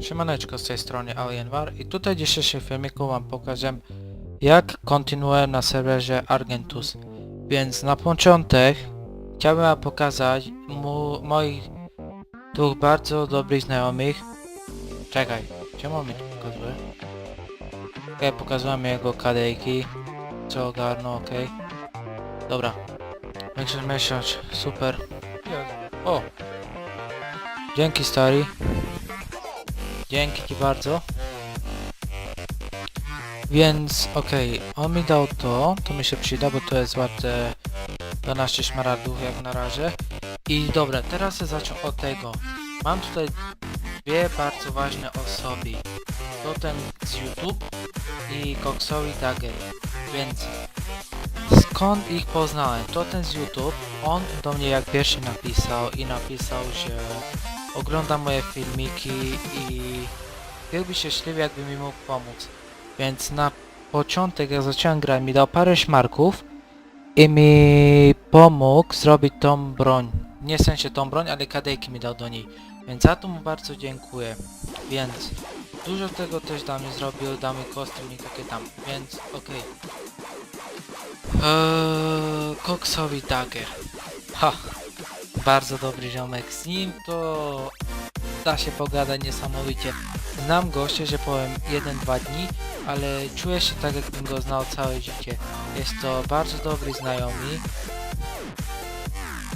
Siemaneczko z tej strony Alienwar i tutaj w dzisiejszym filmiku wam pokażę jak kontynuuję na serwerze Argentus. Więc na początek chciałbym wam pokazać mu, moich dwóch bardzo dobrych znajomych. Czekaj, czemu mi tu pokazuje? Okej, pokazałem jego kadejki, co ogarnął, okej. Dobra, większość miesiąc, super. O! Dzięki stary. Dzięki ci bardzo. Więc okej, on mi dał to, to mi się przyda, bo to jest warte 12 szmaragdów jak na razie. I dobra, teraz się zaczął od tego. Mam tutaj dwie bardzo ważne osoby. To ten z YouTube i Coxowi Dagger. Więc skąd ich poznałem? To ten z YouTube, on do mnie jak pierwszy napisał i napisał, że ogląda moje filmiki i byłby szczęśliwy jakby mi mógł pomóc. Więc na początek jak zacząłem grać mi dał parę szmarków i mi pomógł zrobić tą broń. Nie w sensie tą broń, ale kadejki mi dał do niej. Więc za to mu bardzo dziękuję. Więc dużo tego też mnie zrobił, dał mi kostium i takie tam. Więc okej. Eee, Koksowi Dagger. Ha! Bardzo dobry ziomek. Z nim to da się pogadać niesamowicie. Znam gościa, że powiem 1-2 dni, ale czuję się tak jakbym go znał całe życie. Jest to bardzo dobry znajomy.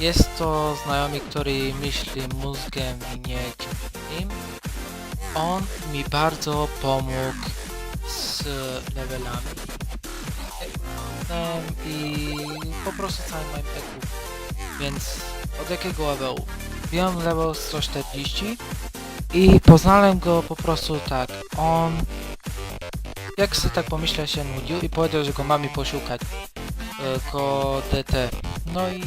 Jest to znajomy, który myśli mózgiem i nie. On mi bardzo pomógł z levelami. I po prostu całym moim eku. Więc od jakiego levelu? Wziąłem level 140 i poznałem go po prostu tak. On jak sobie tak pomyślę się nudził i powiedział, że go ma mi poszukać e, ko DT. No i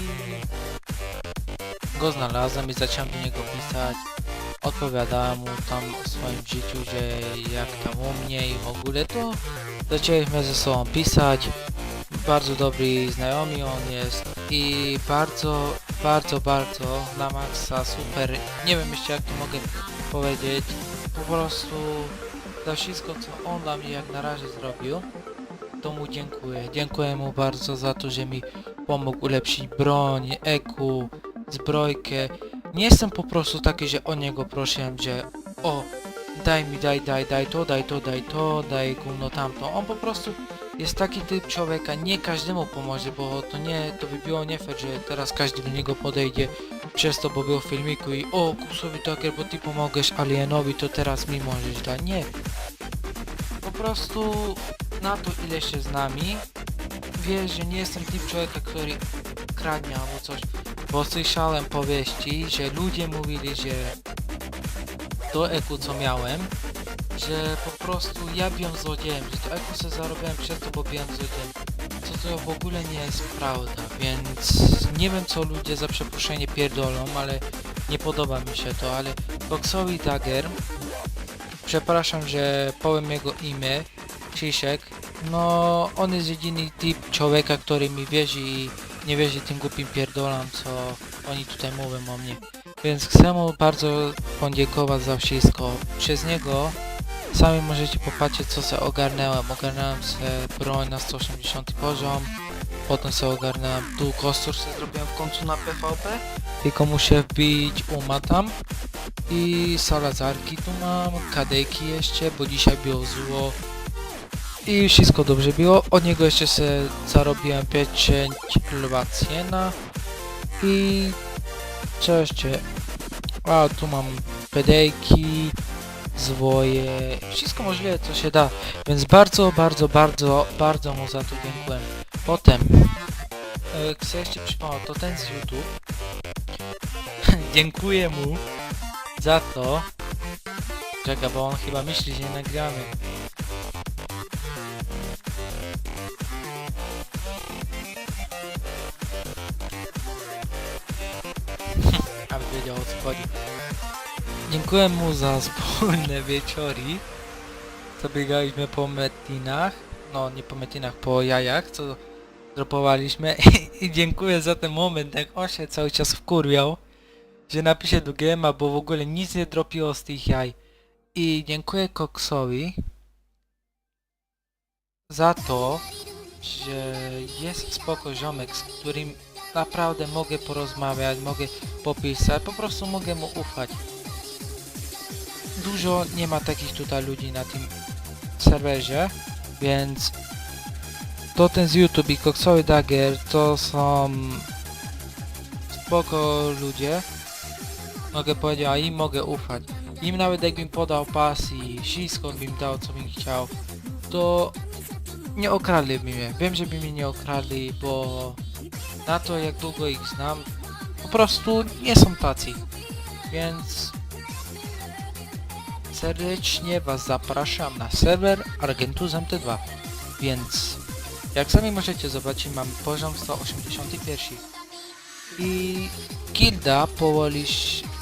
go znalazłem i zacząłem do niego pisać. Odpowiadałem mu tam o swoim życiu, że jak tam u mnie i w ogóle to zaczęliśmy ze sobą pisać. Bardzo dobry znajomy on jest i bardzo, bardzo, bardzo na maksa super. Nie wiem jeszcze jak to mogę powiedzieć. Po prostu za wszystko co on dla mnie jak na razie zrobił, to mu dziękuję. Dziękuję mu bardzo za to, że mi pomógł ulepszyć broń, eku, zbrojkę. Nie jestem po prostu taki, że o niego prosiłem, że o, daj mi, daj, daj, daj to, daj to, daj to, daj gówno tamto. On po prostu jest taki typ człowieka, nie każdemu pomoże, bo to nie, to by było nie fair, że teraz każdy do niego podejdzie przez to, bo był w filmiku i o, kusowi taker, bo ty pomogłeś alienowi, to teraz mi możesz dać. Nie. Po prostu na to ile się z nami, wiesz, że nie jestem typ człowieka, który kradnie albo coś, bo słyszałem powieści, że ludzie mówili, że to eku co miałem, że po prostu ja byłem złodziejem, że to sobie zarobiłem przez to, bo byłem złodziejem. Co to w ogóle nie jest prawda, więc nie wiem co ludzie za przeproszenie pierdolą, ale nie podoba mi się to, ale Boxowi Dagger, przepraszam, że powiem jego imię, Krzysiek, no on jest jedyny typ człowieka, który mi wierzy i nie wierzy tym głupim pierdolam, co oni tutaj mówią o mnie. Więc chcę mu bardzo podziękować za wszystko. Przez niego sami możecie popatrzeć co se ogarnęłem. Ogarnąłem se broń na 180 poziom. Potem sobie ogarnąłem tu kostur se zrobiłem w końcu na PvP. Tylko muszę wbić uma tam. I salazarki tu mam, kadejki jeszcze, bo dzisiaj było zło. I wszystko dobrze było. Od niego jeszcze se zarobiłem pieczęć lwa cena. I co jeszcze? A tu mam pedejki, zwoje, wszystko możliwe co się da. Więc bardzo, bardzo, bardzo, bardzo mu za to dziękuję. Potem, e, jeszcze przypomnieć, to ten z YouTube. dziękuję mu za to. Czeka, bo on chyba myśli, że nie nagramy. wiedział o co chodzi. Dziękuję mu za wspólne wieczory. Co biegaliśmy po metinach. No, nie po metinach, po jajach, co dropowaliśmy i dziękuję za ten moment, jak on się cały czas wkurwiał, że napisze do GMA, bo w ogóle nic nie dropiło z tych jaj. I dziękuję Coxowi za to, że jest spoko ziomek, z którym naprawdę mogę porozmawiać, mogę popisać, po prostu mogę mu ufać. Dużo nie ma takich tutaj ludzi na tym serwerze, więc to ten z YouTube i Coxowy Dagger to są spoko ludzie. Mogę powiedzieć, a im mogę ufać. Im nawet jakbym podał pas i wszystko bym dał co bym chciał, to nie okradliby mnie. Wiem, że by mnie nie okradli, bo na to jak długo ich znam, po prostu nie są tacy. Więc serdecznie Was zapraszam na serwer Argentus MT2. Więc jak sami możecie zobaczyć, mamy poziom 181. I gilda powoli...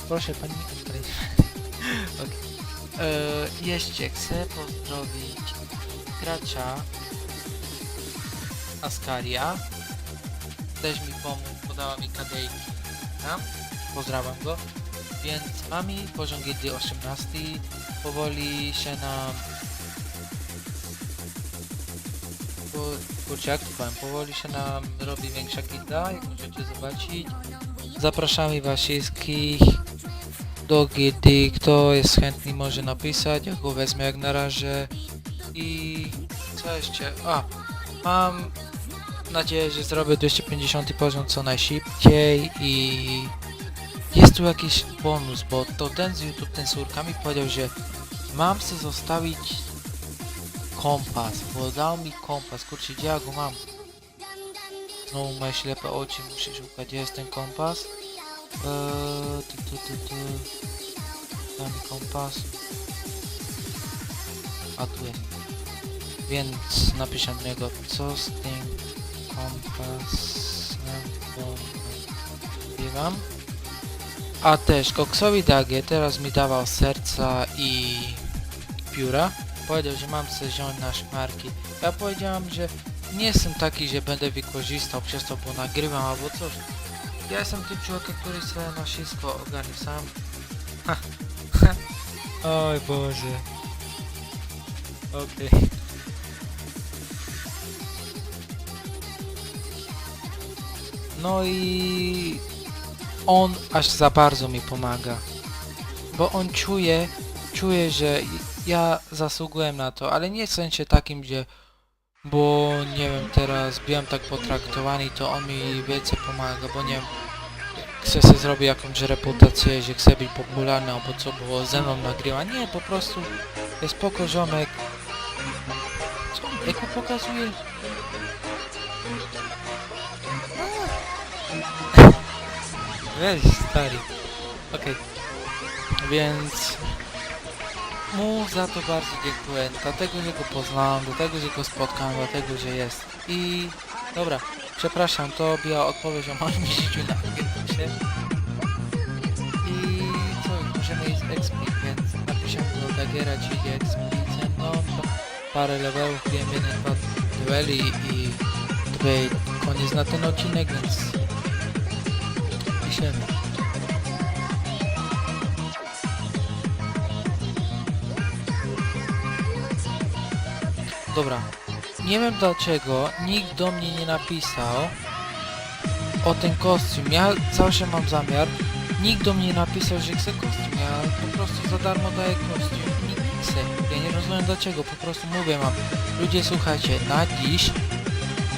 Proszę pani... okay. e, jeszcze chcę pozdrowić gracza Askaria. Też mi pomógł, podała mi kadejki. Pozdrawiam go. Więc mamy poziom gildy 18. Powoli się nam... Kurczę, jak powiem, powoli się nam robi większa gilda, jak możecie zobaczyć. Zapraszamy was wszystkich do gildy. Kto jest chętny może napisać, ja go wezmę jak na razie. I co jeszcze? A, mam nadzieję, że zrobię 250 poziom co najszybciej i jest tu jakiś bonus, bo to ten z YouTube, ten z urkami powiedział, że mam sobie zostawić kompas, bo dał mi kompas, kurczę, gdzie ja go mam? Znowu moje ślepe oczy, muszę szukać, gdzie jest ten kompas? Eee, tu, tu, tu, tu. Dał mi kompas. A tu jest. Więc napiszę do niego, co z tym kompasem, wam. A też Koksowi Dagie teraz mi dawał serca i Powiedział, że mam wziąć na szmarki. Ja powiedziałam, że nie jestem taki, że będę wykorzystał przez to, bo nagrywam albo coś. Ja jestem tym człowiekiem, który sobie na wszystko ogarnie sam. Ha. Ha. Oj Boże. Okej. No i on aż za bardzo mi pomaga. Bo on czuje, czuje, że ja zasługuję na to, ale nie w sensie takim, gdzie bo nie wiem, teraz byłem tak potraktowany, to on mi więcej pomaga, bo nie wiem, chcę sobie zrobić jakąś reputację, że chcę być popularny, albo co było ze mną nagrywa. Nie, po prostu jest spoko ziomek. Co? Jak mu pokazuje? Weź, stary. Okej. Więc mu za to bardzo dziękuję. Dlatego, że go poznałem, dlatego, że go spotkałem, dlatego, że jest. I dobra, przepraszam, to była odpowiedź o moim życiu na Agentusie. I co, możemy iść explik, więc napiszę do Dagiera, czy idzie explik ze mną. To parę levelów, wiem, jeden, dwa dueli i tutaj koniec na ten odcinek, więc piszemy. Dobra. Nie wiem dlaczego nikt do mnie nie napisał o ten kostium. Ja zawsze mam zamiar. Nikt do mnie nie napisał, że chce kostium. Ja po prostu za darmo daję kostium. Nikt nie chce. Ja nie rozumiem dlaczego. Po prostu mówię mam. Ludzie słuchajcie, na dziś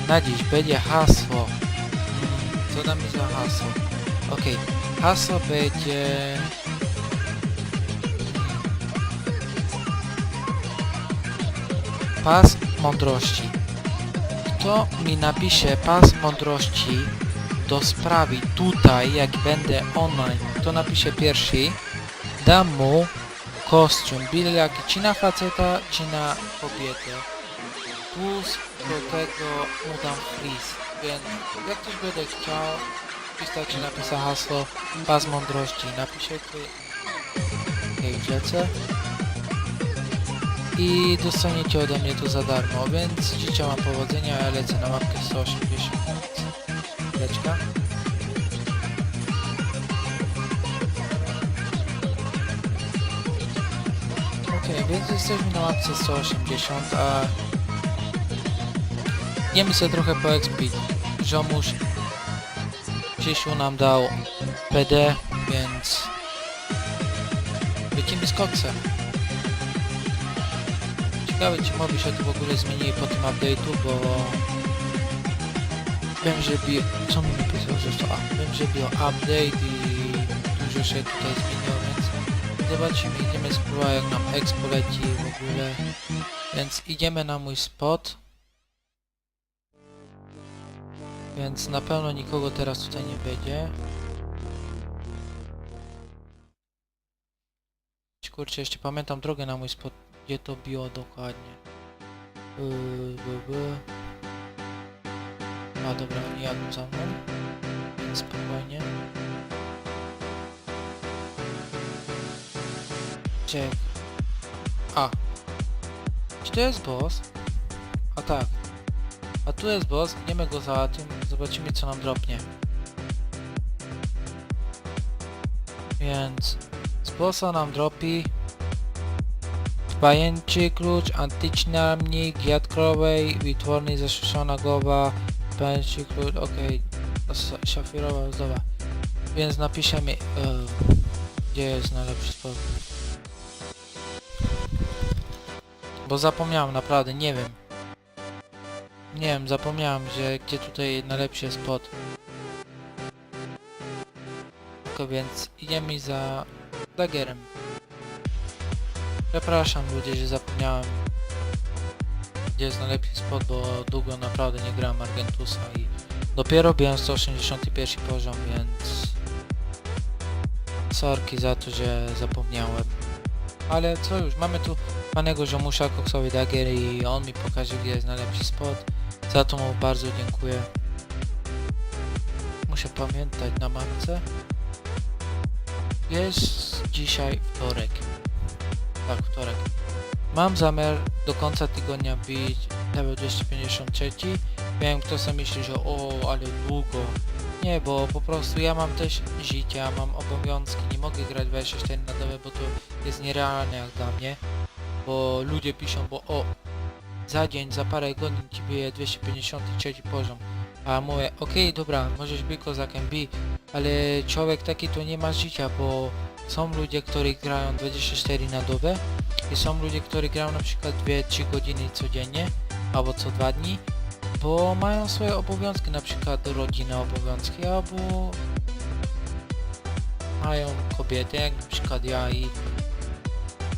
na dziś będzie hasło. Mm, Co damy za hasło? Okej. Hasło będzie... Pas mądrości. Kto mi napisze pas mądrości do sprawy tutaj, jak będę online, kto napisze pierwszy, dam mu kostium, byle jaki, czy na faceta, czy na kobietę. Plus do tego mu dam freeze, więc jak ktoś będzie chciał, wystarczy napisać hasło pas mądrości, napiszę tu, okej, okay, i dostaniecie ode mnie to za darmo, więc życzę wam powodzenia, ja lecę na mapkę 180 leczka. Okej, więc jesteśmy na mapce 180, a Idziemy sobie trochę poekspić. Ziomuś Krzysiu nam dał PD, więc lecimy z koksem. Ciekawe czy moby się tu w ogóle zmienili po tym update'u, bo wiem, że bio... Co mi napisał zresztą? A, wiem, że bio update i dużo się tutaj zmieniło, więc zobaczymy, idziemy spróbować jak nam expo leci w ogóle. Więc idziemy na mój spot. Więc na pewno nikogo teraz tutaj nie będzie. Kurczę, jeszcze pamiętam drogę na mój spot, gdzie to biło dokładnie. Yy, by, by. A dobra, nie jadą za mną. Więc spokojnie. Czek. A. Czy to jest boss? A tak. A tu jest boss, idziemy go za tym, zobaczymy co nam dropnie. Więc z bossa nam dropi pajęczy klucz, antyczny armnik, jad krowej, wytworny zaszyszona głowa, pajęczy klucz, okej, okay. szafirowa ozdoba. Więc napiszemy, yy, gdzie jest najlepszy spot. Bo zapomniałem, naprawdę, nie wiem. Nie wiem, zapomniałem, że gdzie tutaj najlepszy spot. Tylko więc idziemy za Dagerem. Przepraszam ludzie, że zapomniałem gdzie jest najlepszy spot, bo długo naprawdę nie grałem Argentusa i dopiero biłem 181 poziom, więc sorki za to, że zapomniałem. Ale co już, mamy tu panego ziomusza koksowy Dagger i on mi pokaże gdzie jest najlepszy spot. Za to mu bardzo dziękuję. Muszę pamiętać na mapce. Jest dzisiaj wtorek. Tak, wtorek. Mam zamiar do końca tygodnia bić level 253. Wiem, kto sobie myśli, że o, ale długo. Nie, bo po prostu ja mam też życie, mam obowiązki, nie mogę grać 24 na dobę, bo to jest nierealne jak dla mnie. Bo ludzie piszą, bo o, za dzień, za parę godzin ci bije 253 poziom. A mówię, okej, dobra, możesz być kozakiem, bij, ale człowiek taki to nie ma życia, bo są ludzie, którzy grają 24 na dobę i są ludzie, którzy grają na przykład 2-3 godziny codziennie albo co dwa dni, bo mają swoje obowiązki, na przykład rodzinne obowiązki, albo mają kobietę, jak na przykład ja i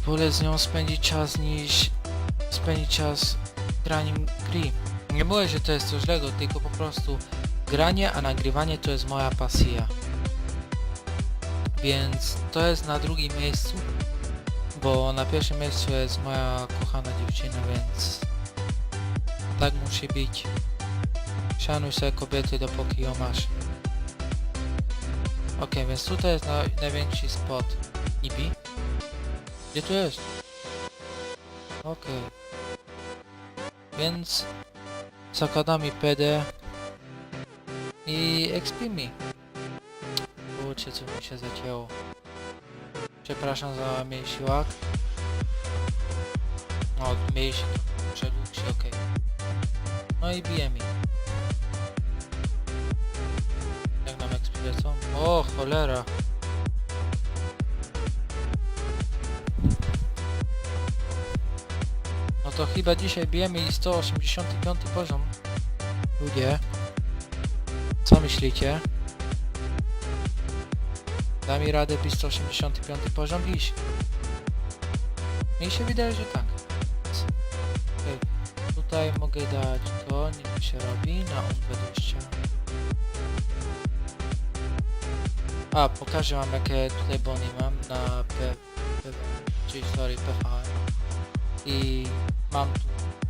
wolę z nią spędzić czas niż spędzić czas graniem gry. Nie mówię, że to jest coś złego, tylko po prostu granie, a nagrywanie to jest moja pasja. Więc to jest na drugim miejscu, bo na pierwszym miejscu jest moja kochana dziewczyna, więc tak musi być. Szanuj sobie kobiety dopóki ją masz. Ok, więc tutaj jest na, największy spot. Nibi? Gdzie tu jest? Okej. Więc zakładamy PD i expimi. Co mi się zacięło. Przepraszam za mniejszy łak. No, mniejszy, przedług się, okej. No i bijemy. Jak nam XP lecą? O, cholera. No to chyba dzisiaj bijemy i 185 poziom. Ludzie. Co myślicie? Da mi radę bić 185 poziom dziś? Mi się wydaje, że tak. Okej. Tutaj mogę dać to, niech się robi na UB20. A, pokażę wam jakie tutaj bony mam na P, P, czyli sorry, i mam tu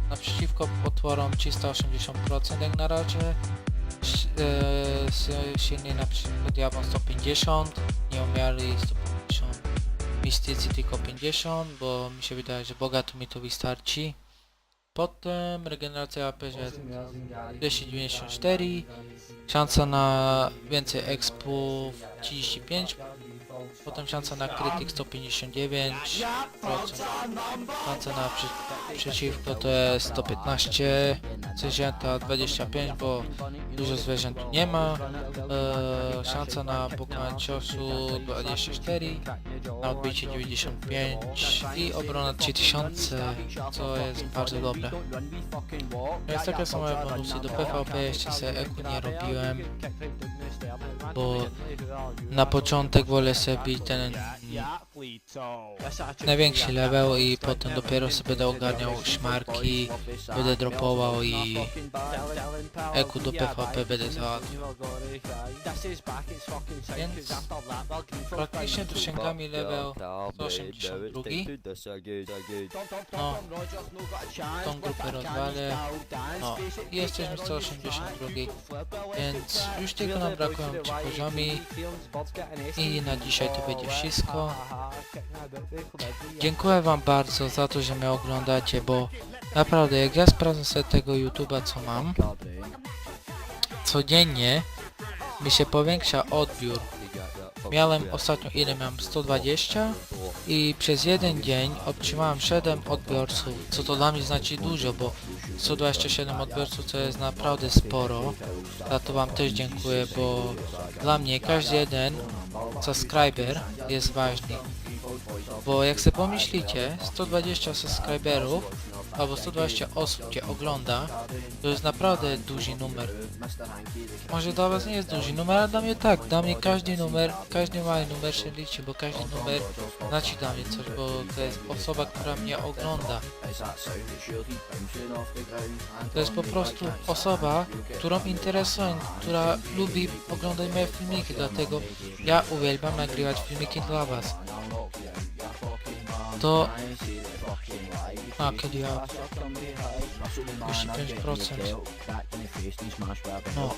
naprzeciwko potworom 380% jak na razie e, s- silniej na przykład diamant 150 nieumiary 150 Mistycy tylko 50, bo mi się wydaje, że bogato mi to wystarczy. Potem regeneracja AP 294, szansa na więcej expów 35, potem szansa na krytyk 159%, szansa na przy, przeciwko to jest 115, zwierzęta 25, bo dużo zwierząt nie ma, e, szansa na pokonanie ciosu 24, na odbicie 95 i obrona 3000, co jest bardzo dobre. Więc takie są moje bonusy do PvP, jeszcze sobie eku nie robiłem, bo na początek wolę sobie ten największy level i potem dopiero sobie będę ogarniał szmarki, będę dropował i eku do PvP będę załatwiał. Więc praktycznie dosięgamy level 182. No, tą grupę rozwalę. No, jesteśmy 182, więc już tylko nam brakują 3 poziomy i na dzisiaj to będzie wszystko. Dziękuję wam bardzo za to, że mnie oglądacie, bo naprawdę jak ja sprawdzę sobie tego YouTube'a co mam, codziennie mi się powiększa odbiór. Miałem ostatnio ile miałem 120 i przez jeden dzień otrzymałem 7 odbiorców, co to dla mnie znaczy dużo, bo 127 odbiorców to jest naprawdę sporo. Za to wam też dziękuję, bo dla mnie każdy jeden subscriber jest ważny. Bo jak sobie pomyślicie, 120 subskryberów albo 120 osób cię ogląda, to jest naprawdę duży numer. Może dla was nie jest duży numer, ale dla mnie tak. Dla mnie każdy numer, każdy mały numer się liczy, bo każdy numer znaczy dla mnie coś, bo to jest osoba, która mnie ogląda. To jest po prostu osoba, którą interesuję, która lubi oglądać moje filmiki, dlatego ja uwielbiam nagrywać filmiki dla was. To... A, kiedy ja... 25%. No,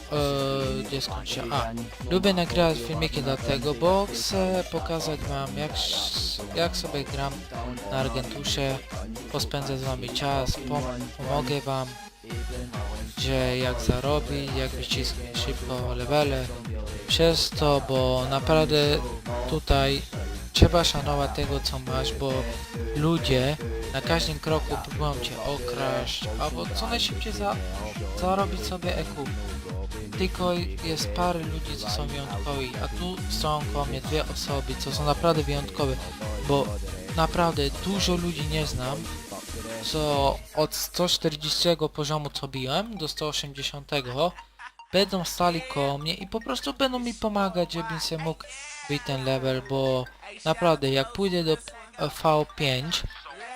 gdzie skończę? A, lubię nagrywać filmiki dlatego, bo chcę pokazać wam jak, s- jak sobie gram na Argentusie, pospędzę z wami czas, pom pomogę wam, gdzie jak zarobić, jak wycisnąć szybko levele, przez to, bo naprawdę tutaj trzeba szanować tego co masz, bo ludzie na każdym kroku próbują cię okraść, albo co najszybciej za, zarobić sobie EQ. Tylko jest parę ludzi, co są wyjątkowi, a tu są koło mnie dwie osoby, co są naprawdę wyjątkowe, bo naprawdę dużo ludzi nie znam, co od 140 poziomu co biłem do 180 będą stali koło mnie i po prostu będą mi pomagać, żebym się mógł być ten level, bo naprawdę jak pójdę do V5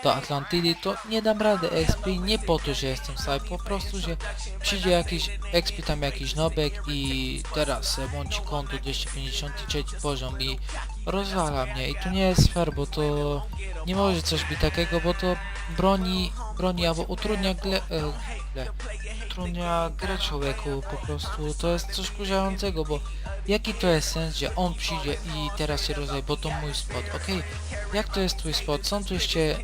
do Atlantydy, to nie dam rady XP, nie po to, że jestem słaby, po prostu, że przyjdzie jakiś XP tam jakiś nobek i teraz łączy konto 253 poziom i rozwala mnie. I to nie jest fair, bo to nie może coś być takiego, bo to broni, broni albo utrudnia gle, e, gle, utrudnia grę człowieku po prostu, to jest coś kurzającego, bo jaki to jest sens, że on przyjdzie i teraz się rozdaje, bo to mój spot, okej, jak to jest twój spot, są tu jeszcze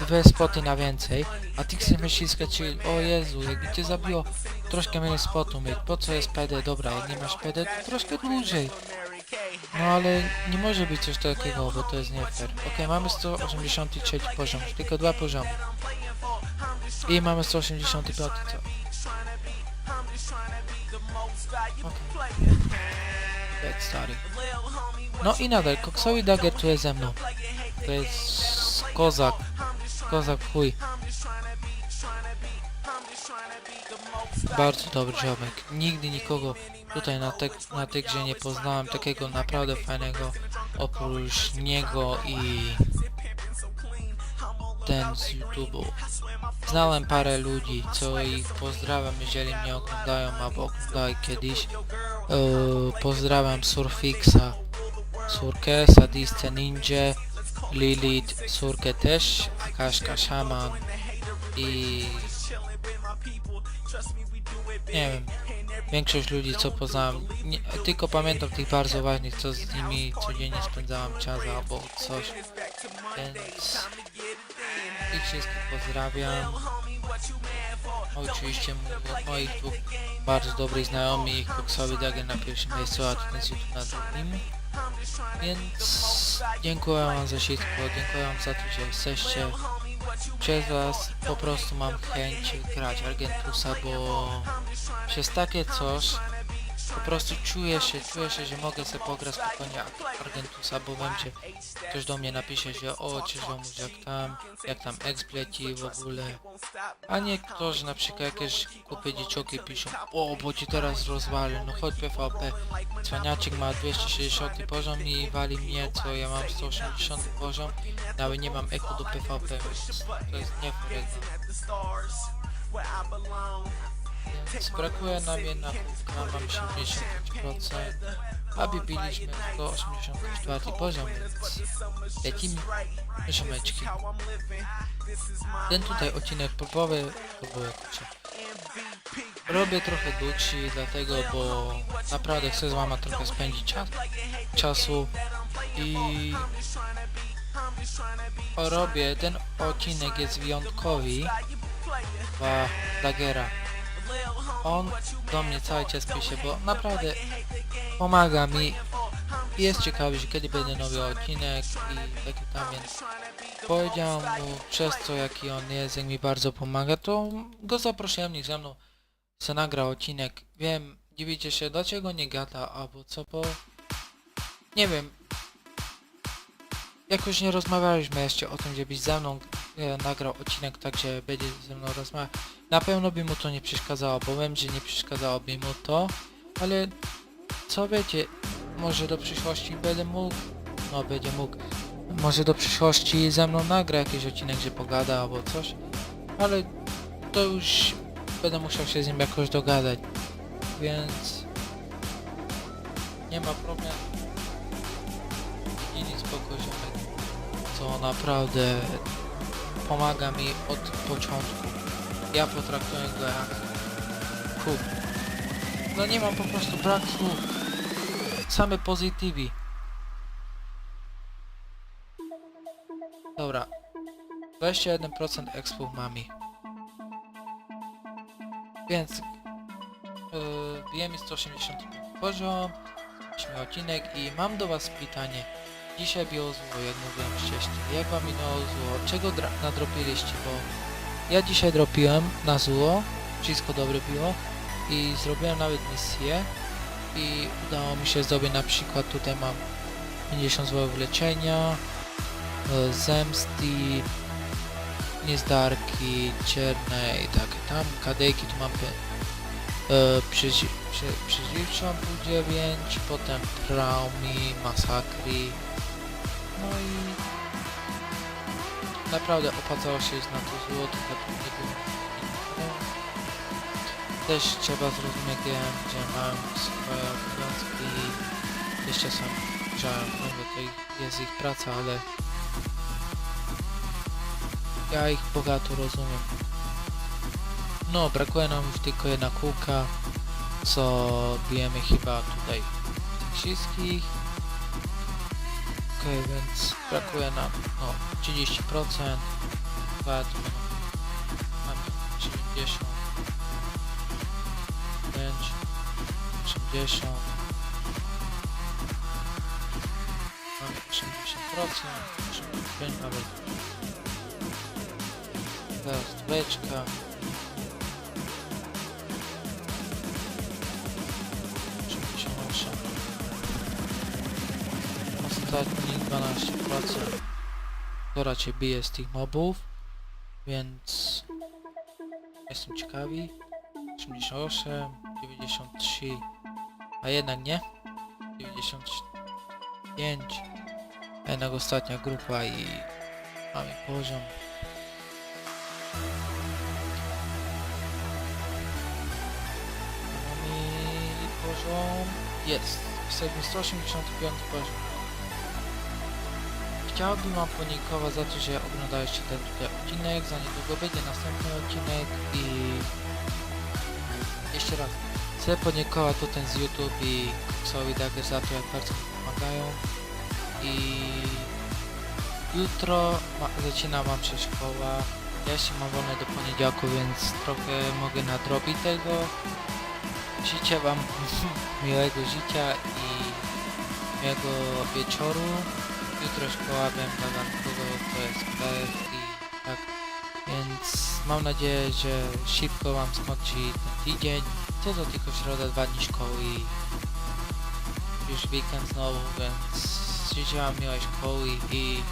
dwie spoty na więcej, a ty chcesz myśliskać, czy o Jezu, jakby cię zabiło, troszkę mniej spotu mieć, po co jest PD, dobra, jak nie masz PD, to troszkę dłużej. No ale nie może być coś takiego, bo to jest nie fair. Okej, mamy 183 poziom, tylko dwa poziomy. I mamy 185, co? Dead stary. No i nadal, Koksowi Dagger tu jest ze mną. To jest kozak. Kozak w chuj. Bardzo dobry ziomek. Nigdy nikogo tutaj na, te, na tej grze nie poznałem takiego naprawdę fajnego oprócz niego i ten z YouTube'u. Znałem parę ludzi, co ich pozdrawiam, jeżeli mnie oglądają albo oglądali kiedyś. Eee, pozdrawiam Surfixa, Surkę, Sadistę Ninja, Lilith, Surkę też, Shaman i nie wiem, większość ludzi co poznałem, nie, tylko pamiętam tych bardzo ważnych, co z nimi codziennie spędzałem czas albo coś, więc ich wszystkich pozdrawiam. Oczywiście moich dwóch bardzo dobrych znajomych, Koksowy Dagen na pierwszym miejscu, a ten YouTube na drugim. Więc dziękuję wam za wszystko, dziękuję wam za to, że jesteście. Przez was po prostu mam chęć grać Argentusa, bo przez takie coś po prostu czuję się, czuję się, że mogę sobie pograć spokojnie Argentusa, bo że ktoś do mnie napisze, że o, czy jak tam, jak tam expleci w ogóle. A niektórzy na przykład jakieś kupy dzieciaki piszą, o, bo ci teraz rozwalę, no chodź PvP. Cwaniaczek ma 260 poziom i wali mnie, co ja mam 180 poziom, nawet nie mam echo do PvP, to jest nie. Więc brakuje nam jednak, nam mam 75%, a biliśmy tylko 84 poziom, więc lecimy myszomeczki. Ten tutaj odcinek popowy to było kurczę. Robię trochę dłuższy, dlatego, bo naprawdę chcę z wama trochę spędzić czas, czasu i robię, ten odcinek jest wyjątkowy dla Dagera. On do mnie cały czas pisze, bo naprawdę pomaga mi i jest ciekawy, że kiedy będzie nowy odcinek i taki tam, więc powiedziałem mu przez to jaki on jest, jak mi bardzo pomaga, to go zaprosiłem, niech ze mną se nagra odcinek. Wiem, dziwicie się, dlaczego nie gada, albo co, bo nie wiem. Jakoś nie rozmawialiśmy jeszcze o tym, żebyś ze mną e, nagrał odcinek tak, że będzie ze mną rozmawiał. Na pewno by mu to nie przeszkadzało, bo wiem, że nie przeszkadzałoby mu to, ale co wiecie, może do przyszłości będę mógł, no będzie mógł, może do przyszłości ze mną nagra jakiś odcinek, że pogada albo coś, ale to już będę musiał się z nim jakoś dogadać, więc nie ma problemu. I nic spoko co naprawdę pomaga mi od początku. Ja potraktuję go jak. No nie mam po prostu brak słów. Same pozytywi. Dobra. 21% expów mami. Więc yy, bijemy 180 poziom, ósmy odcinek i mam do was pytanie. Dzisiaj było zło, jak mówiłem wcześniej. Jak wam minęło zło? Czego nadropiliście? Bo ja dzisiaj dropiłem na zło, wszystko dobre było i zrobiłem nawet misję i udało mi się zrobić na przykład tutaj mam 50 zł leczenia, e, zemsty, niezdarki, cierne i takie tam, kadejki tu mam e, przeżywczą pół 9, potem traumy, masakry, no i naprawdę opłacało się na to złoto, nie było też trzeba zrozumieć, że mam swoje obowiązki i jeszcze są żałem, no bo to jest ich praca, ale ja ich bogato rozumiem. No, brakuje nam już tylko jedna kółka, co bijemy chyba tutaj wszystkich. Okej, więc brakuje nam no 30%, dwa to będą- mamy 90. 5, 80, mamy 80%, 85 nawet. Teraz dwójeczka. Ostatni 12%. To raczej bije z tych mobów, więc jestem ciekawi. 88, 93, a jednak nie, 95, a jednak ostatnia grupa i mamy poziom. Mamy poziom, jest, jesteśmy 185 poziom. Chciałbym wam podziękować za to, że oglądaliście ten tutaj odcinek, za niedługo będzie następny odcinek i jeszcze raz Chcę podziękować tutaj z YouTube i Koksowi Dagger za to, jak bardzo pomagają. I jutro ma, zaczyna mam się szkoła. Ja jeszcze mam wolne do poniedziałku, więc trochę mogę nadrobić tego. Życzę Wam miłego życia i miłego wieczoru. Jutro szkoła wiem dla kogo to jest PF i tak. Więc mam nadzieję, że szybko Wam skończy ten tydzień. Co to tylko środa, dwa dni szkoły i już weekend znowu, więc życzę Wam miłej szkoły i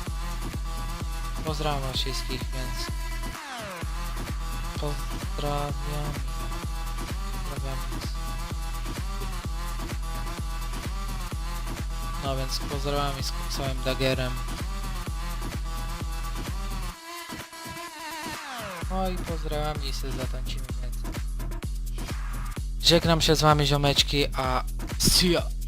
pozdrawiam wszystkich, więc pozdrawiam. Pozdrawiam No więc pozdrawiam i z koksowym dagerem. No i pozdrawiam i sobie zatańczymy więcej. Żegnam się z wami ziomeczki, a see ya!